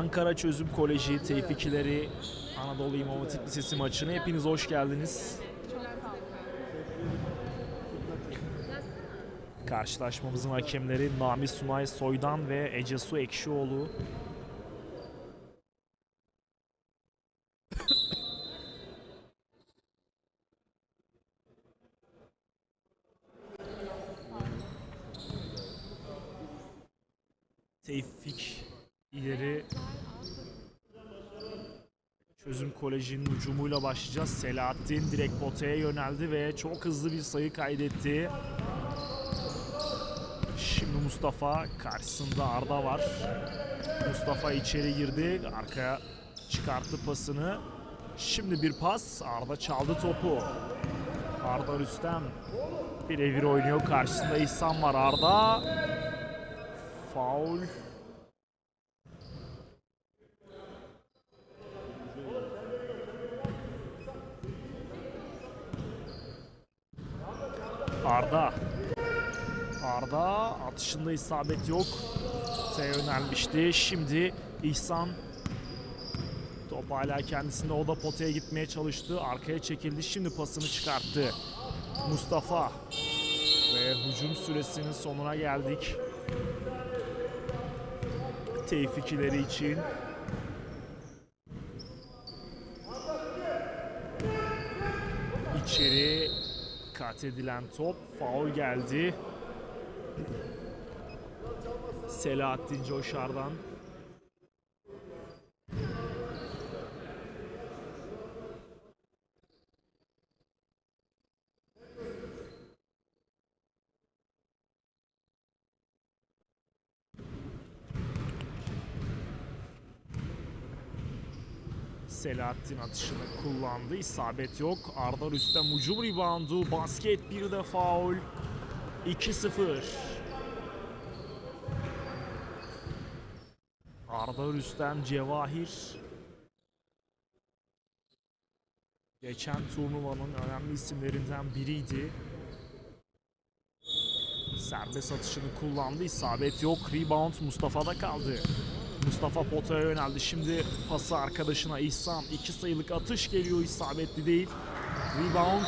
Ankara Çözüm Koleji Tevfikileri Anadolu İmam Hatip Lisesi maçına hepiniz hoş geldiniz. Karşılaşmamızın hakemleri Nami Sunay Soydan ve Ece Su Ekşioğlu. Tevfik ileri Çözüm Koleji'nin hücumuyla başlayacağız. Selahattin direkt potaya yöneldi ve çok hızlı bir sayı kaydetti. Şimdi Mustafa karşısında Arda var. Mustafa içeri girdi. Arkaya çıkarttı pasını. Şimdi bir pas. Arda çaldı topu. Arda Rüstem birebir oynuyor. Karşısında İhsan var. Arda faul. Arda. Arda atışında isabet yok. T'ye yönelmişti. Şimdi İhsan top hala kendisinde o da potaya gitmeye çalıştı. Arkaya çekildi. Şimdi pasını çıkarttı. Mustafa ve hücum süresinin sonuna geldik. Tevfikileri için. İçeri kat edilen top. Faul geldi. Selahattin Coşar'dan. Selahattin atışını kullandı. İsabet yok. Arda Rüstem ucum reboundu. Basket bir de faul. 2-0. Arda Rüstem Cevahir. Geçen turnuvanın önemli isimlerinden biriydi. Serbest atışını kullandı. İsabet yok. Rebound Mustafa'da kaldı. Mustafa potaya yöneldi. Şimdi pası arkadaşına İhsan. iki sayılık atış geliyor. isabetli değil. Rebound.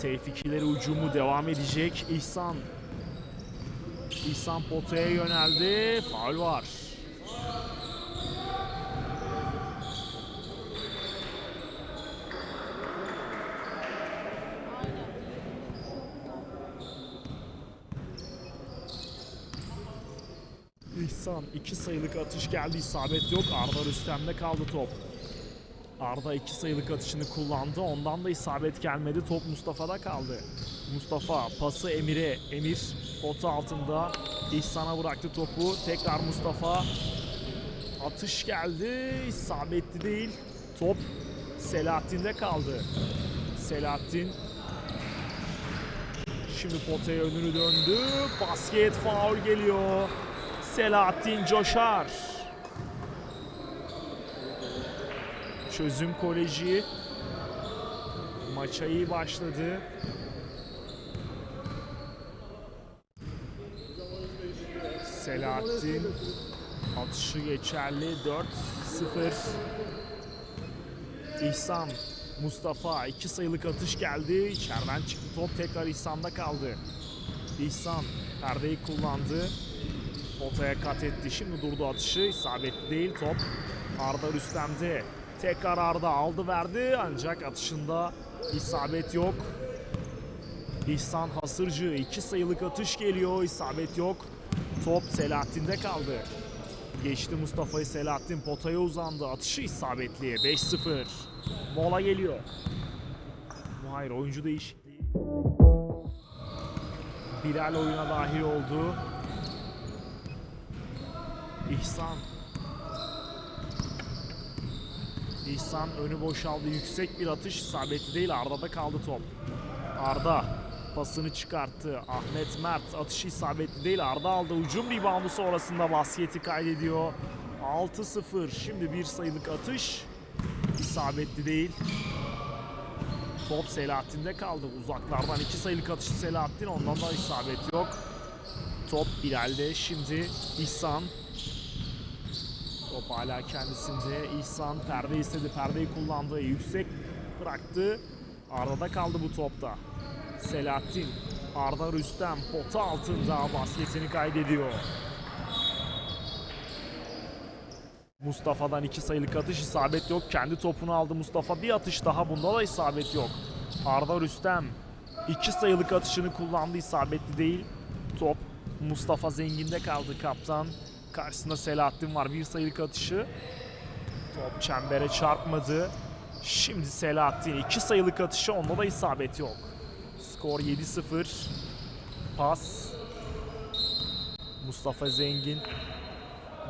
Tevfikileri ucumu devam edecek. İhsan. İhsan potaya yöneldi. Faul var. İhsan iki sayılık atış geldi isabet yok. Arda Rüstem'de kaldı top. Arda iki sayılık atışını kullandı. Ondan da isabet gelmedi. Top Mustafa'da kaldı. Mustafa pası Emir'e. Emir potu altında İhsan'a bıraktı topu. Tekrar Mustafa. Atış geldi. İsabetli değil. Top Selahattin'de kaldı. Selahattin Şimdi potaya önünü döndü. Basket faul geliyor. Selahattin Coşar. Çözüm Koleji maça iyi başladı. Selahattin atışı geçerli 4-0. İhsan Mustafa iki sayılık atış geldi. İçeriden çıktı top tekrar İhsan'da kaldı. İhsan perdeyi kullandı. Potaya kat etti. Şimdi durdu atışı. İsabetli değil top. Arda Rüstem'de. Tekrar Arda aldı verdi. Ancak atışında isabet yok. İhsan Hasırcı. iki sayılık atış geliyor. İsabet yok. Top Selahattin'de kaldı. Geçti Mustafa'yı Selahattin potaya uzandı. Atışı isabetli. 5-0. Mola geliyor. Hayır oyuncu değişikliği. Bilal oyuna dahil oldu. İhsan. İhsan önü boşaldı. Yüksek bir atış isabetli değil. Arda'da kaldı top. Arda pasını çıkarttı. Ahmet Mert atışı isabetli değil. Arda aldı. Ucum reboundu sonrasında basketi kaydediyor. 6-0. Şimdi bir sayılık atış. isabetli değil. Top Selahattin'de kaldı. Uzaklardan iki sayılık atışı Selahattin. Ondan da isabet yok. top Bilal'de. Şimdi İhsan. Top hala kendisinde. İhsan perde istedi. Perdeyi kullandı. Yüksek bıraktı. Arda'da kaldı bu topta. Selahattin. Arda Rüstem pota altında basketini kaydediyor. Mustafa'dan iki sayılık atış isabet yok. Kendi topunu aldı Mustafa. Bir atış daha bunda da isabet yok. Arda Rüstem iki sayılık atışını kullandı isabetli değil. Top Mustafa Zengin'de kaldı kaptan. Karşısında Selahattin var bir sayılık atışı. Top çembere çarpmadı. Şimdi Selahattin iki sayılık atışı onda da isabet yok. Skor 7-0. Pas. Mustafa Zengin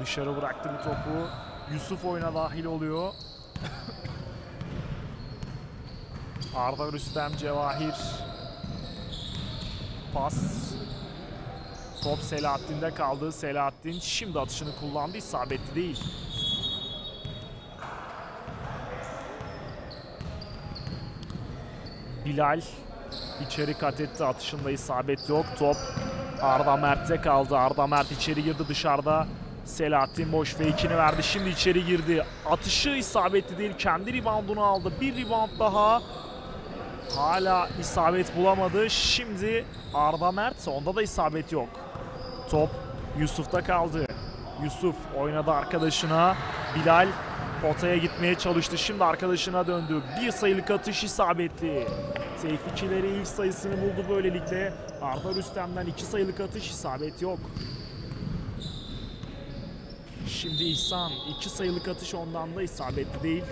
dışarı bıraktı bu topu. Yusuf oyuna dahil oluyor. Arda Rüstem Cevahir. Pas. Top Selahattin'de kaldı. Selahattin şimdi atışını kullandı. İsabetli değil. Bilal içeri kat etti. Atışında isabet yok. Top Arda Mert'te kaldı. Arda Mert içeri girdi dışarıda. Selahattin boş fake'ini verdi. Şimdi içeri girdi. Atışı isabetli değil. Kendi reboundunu aldı. Bir rebound daha. Hala isabet bulamadı. Şimdi Arda Mert. Onda da isabet yok. Top Yusuf'ta kaldı. Yusuf oynadı arkadaşına. Bilal potaya gitmeye çalıştı. Şimdi arkadaşına döndü. Bir sayılık atış isabetli. Tevfikçileri ilk sayısını buldu böylelikle. Arda Rüstem'den iki sayılık atış isabet yok. Şimdi İhsan iki sayılık atış ondan da isabetli değil.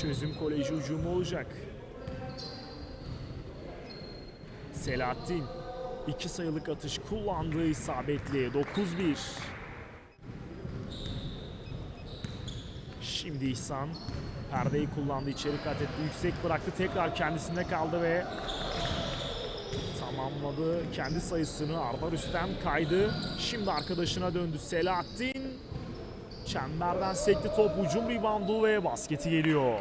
Çözüm koleji hücumu olacak. Selahattin iki sayılık atış kullandığı isabetli. 9-1. Şimdi İhsan perdeyi kullandı içeri kat etti. Yüksek bıraktı tekrar kendisinde kaldı ve tamamladı. Kendi sayısını Arda Rüstem kaydı. Şimdi arkadaşına döndü Selahattin. Çemberden sekti top hücum reboundu ve basketi geliyor.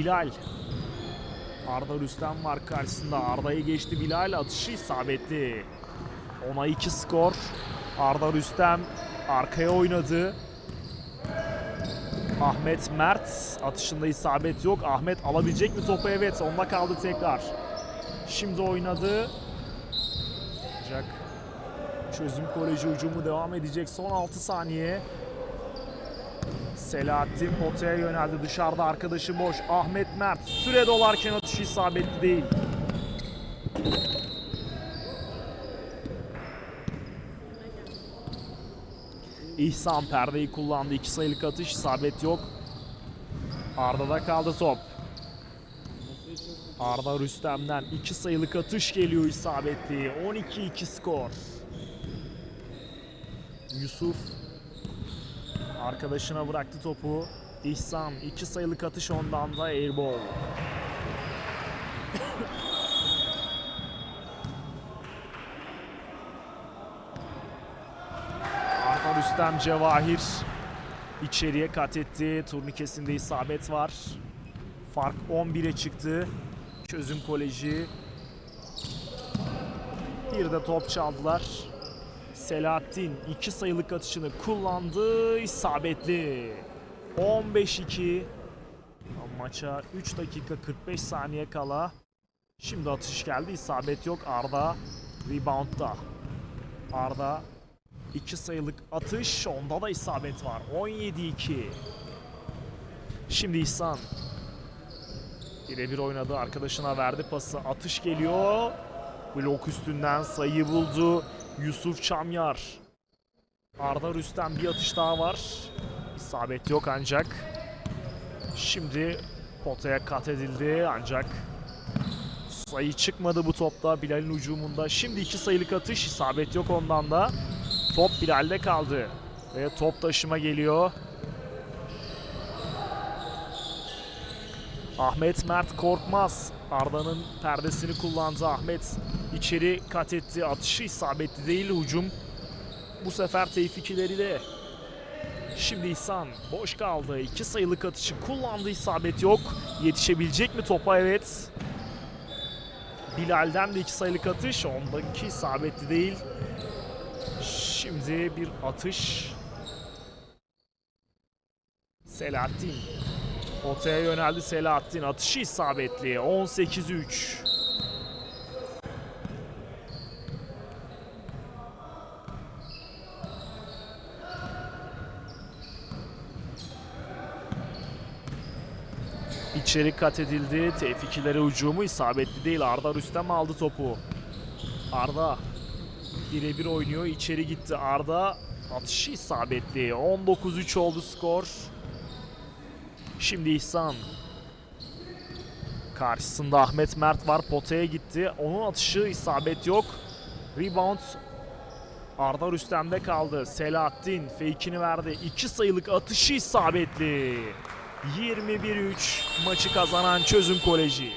Bilal Arda Rüstem var karşısında. Arda'yı geçti Bilal. Atışı isabetli. Ona 2 skor. Arda Rüstem arkaya oynadı. Ahmet Mert atışında isabet yok. Ahmet alabilecek mi topu? Evet. Onda kaldı tekrar. Şimdi oynadı. Ancak çözüm koleji hücumu devam edecek. Son 6 saniye. Selahattin potaya yöneldi. Dışarıda arkadaşı boş. Ahmet Mert süre dolarken atışı isabetli değil. İhsan perdeyi kullandı. İki sayılık atış isabet yok. Arda'da kaldı top. Arda Rüstem'den iki sayılık atış geliyor isabetli. 12-2 skor. Yusuf Arkadaşına bıraktı topu. İhsan iki sayılık atış ondan da airball. Arda Rüstem Cevahir içeriye kat etti. Turnikesinde isabet var. Fark 11'e çıktı. Çözüm Koleji. Bir de top çaldılar. Selahattin iki sayılık atışını kullandı. isabetli. 15-2. Maça 3 dakika 45 saniye kala. Şimdi atış geldi. isabet yok. Arda reboundda. Arda iki sayılık atış. Onda da isabet var. 17-2. Şimdi İhsan. Birebir oynadı. Arkadaşına verdi pası. Atış geliyor. Blok üstünden sayı buldu. Yusuf Çamyar. Arda Rüstem bir atış daha var. İsabet yok ancak. Şimdi potaya kat edildi ancak sayı çıkmadı bu topta Bilal'in hücumunda. Şimdi iki sayılık atış isabet yok ondan da. Top Bilal'de kaldı. Ve top taşıma geliyor. Ahmet Mert Korkmaz Arda'nın perdesini kullandı. Ahmet içeri kat etti. Atışı isabetli değil hücum. Bu sefer Tevfik ileriyle. Şimdi İhsan boş kaldı. İki sayılık atışı kullandı. isabet yok. Yetişebilecek mi topa? Evet. Bilal'den de iki sayılık atış. Ondaki isabetli değil. Şimdi bir atış. Selahattin. Potaya yöneldi Selahattin. Atışı isabetli. 18-3. İçeri kat edildi. Tevfik ileri hücumu isabetli değil. Arda Rüstem aldı topu. Arda birebir oynuyor. İçeri gitti. Arda atışı isabetli. 19-3 oldu skor. Şimdi İhsan. Karşısında Ahmet Mert var. Potaya gitti. Onun atışı isabet yok. Rebound Arda Rüstem'de kaldı. Selahattin fake'ini verdi. İki sayılık atışı isabetli. 21-3 maçı kazanan Çözüm Koleji.